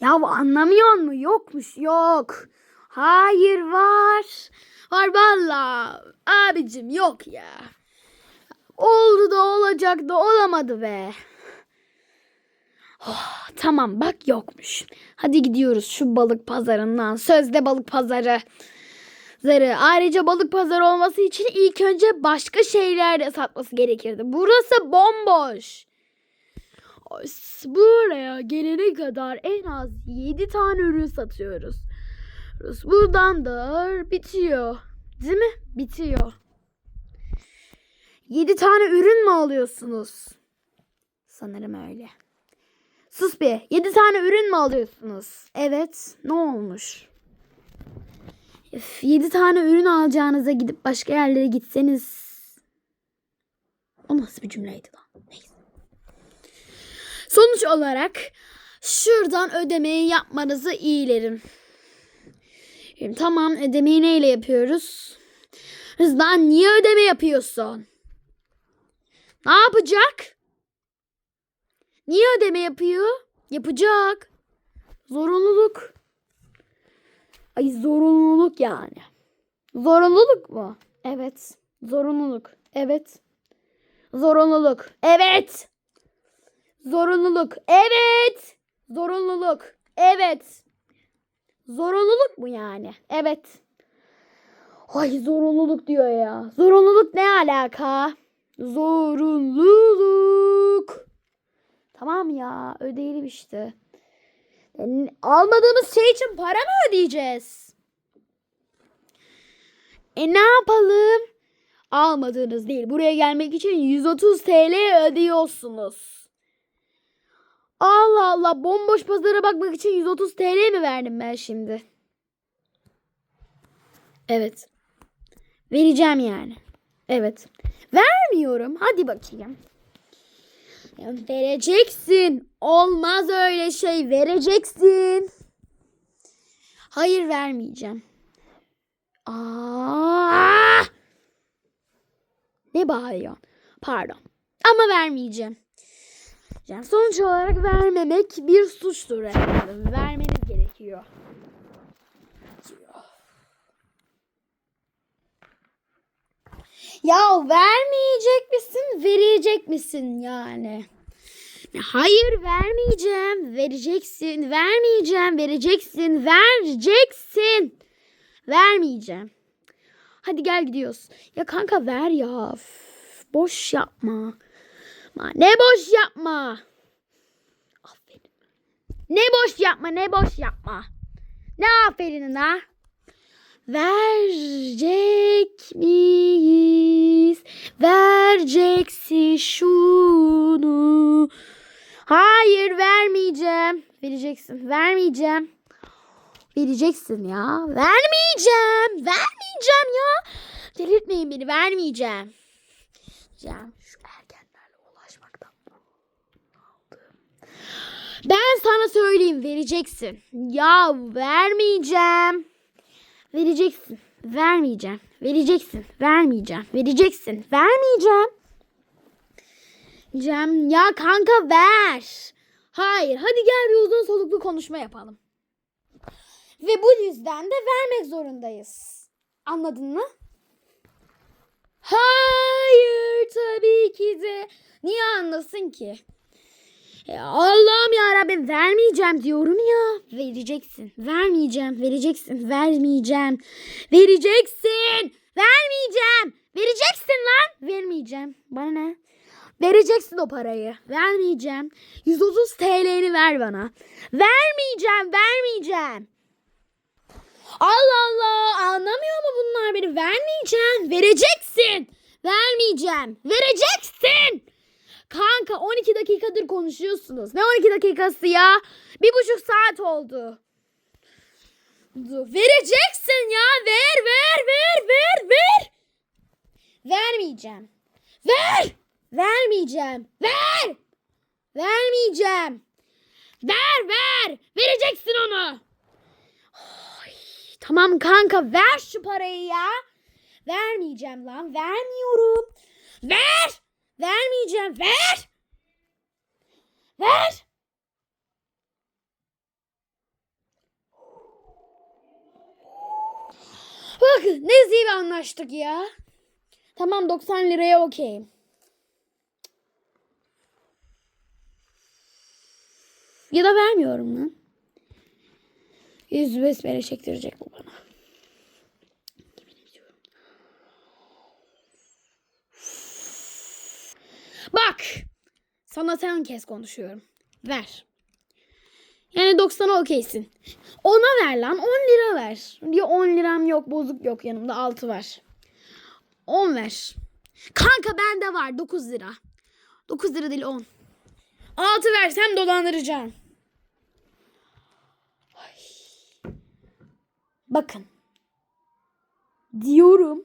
Ya anlamıyor mu? Yokmuş yok. Hayır var. Var valla. Abicim yok ya. Oldu da olacak da olamadı be. Oh, tamam bak yokmuş. Hadi gidiyoruz şu balık pazarından. Sözde balık pazarı. Zarı. Ayrıca balık pazarı olması için ilk önce başka şeyler de satması gerekirdi. Burası bomboş. Buraya gelene kadar en az 7 tane ürün satıyoruz. Buradan da bitiyor. Değil mi? Bitiyor. 7 tane ürün mü alıyorsunuz? Sanırım öyle. Sus be. 7 tane ürün mü alıyorsunuz? Evet. Ne olmuş? 7 tane ürün alacağınıza gidip başka yerlere gitseniz. O nasıl bir cümleydi lan? Neyse. Sonuç olarak şuradan ödemeyi yapmanızı iyilerim. Şimdi tamam ödemeyi neyle yapıyoruz? Rızdan niye ödeme yapıyorsun? Ne yapacak? Niye ödeme yapıyor? Yapacak. Zorunluluk. Ay zorunluluk yani. Zorunluluk mu? Evet. Zorunluluk. Evet. Zorunluluk. Evet. Zorunluluk. Evet. Zorunluluk. Evet. Zorunluluk mu yani? Evet. Ay zorunluluk diyor ya. Zorunluluk ne alaka? Zorunluluk. Tamam ya ödeyelim işte. Yani almadığımız şey için para mı ödeyeceğiz? E ne yapalım? Almadığınız değil. Buraya gelmek için 130 TL ödüyorsunuz. Allah Allah bomboş pazara bakmak için 130 TL mi verdim ben şimdi? Evet. Vereceğim yani. Evet. Vermiyorum. Hadi bakayım. Ya vereceksin. Olmaz öyle şey. Vereceksin. Hayır vermeyeceğim. Aa! Ne bağırıyorsun? Pardon. Ama vermeyeceğim. Yani sonuç olarak vermemek bir suçtur efendim. Vermeniz gerekiyor. Ya vermeyecek misin, verecek misin yani? Hayır vermeyeceğim, vereceksin, vermeyeceğim, vereceksin, vereceksin. Vermeyeceğim. Hadi gel gidiyoruz. Ya kanka ver ya. Boş yapma. Ma, Ne boş yapma. Aferin. Ne boş yapma, ne boş yapma. Ne aferin ha? Verecek miyiz? Vereceksin şunu. Hayır vermeyeceğim. Vereceksin. Vermeyeceğim. Vereceksin ya. Vermeyeceğim. Vermeyeceğim ya. Delirtmeyin beni. Vermeyeceğim. Vermeyeceğim. Şu Ben sana söyleyeyim vereceksin. Ya vermeyeceğim. Vereceksin. Vermeyeceğim. Vereceksin. Vermeyeceğim. Vereceksin. Vermeyeceğim. Cem ya kanka ver. Hayır hadi gel bir uzun soluklu konuşma yapalım. Ve bu yüzden de vermek zorundayız. Anladın mı? Hayır tabii ki de. Niye anlasın ki? Ya Allah'ım ya Rabbim vermeyeceğim diyorum ya. Vereceksin. Vermeyeceğim. Vereceksin. Vermeyeceğim. Vereceksin. Vermeyeceğim. Vereceksin lan. Vermeyeceğim. Bana ne? Vereceksin o parayı. Vermeyeceğim. 130 TL'ni ver bana. Vermeyeceğim. Vermeyeceğim. Allah Allah. Anlamıyor mu bunlar beni? Vermeyeceğim. Vereceksin. Vermeyeceğim. Vereceksin. Kanka 12 dakikadır konuşuyorsunuz. Ne 12 dakikası ya? Bir buçuk saat oldu. Vereceksin ya. Ver ver ver ver ver. Vermeyeceğim. Ver. Vermeyeceğim. Ver. Vermeyeceğim. Ver ver. Vereceksin onu. Ay, tamam kanka ver şu parayı ya. Vermeyeceğim lan. Vermiyorum. Ver. Vermeyeceğim. Ver. Ver. Bakın ne zil anlaştık ya. Tamam 90 liraya okeyim. Ya da vermiyorum lan. 100 besbere çektirecek bu bana. Bak. Sana sen kez konuşuyorum. Ver. Yani 90'a okeysin. Ona ver lan 10 lira ver. Diyor 10 liram yok bozuk yok yanımda 6 var. 10 ver. Kanka bende var 9 lira. 9 lira değil 10. 6 versem dolandıracağım. Ay. Bakın. Diyorum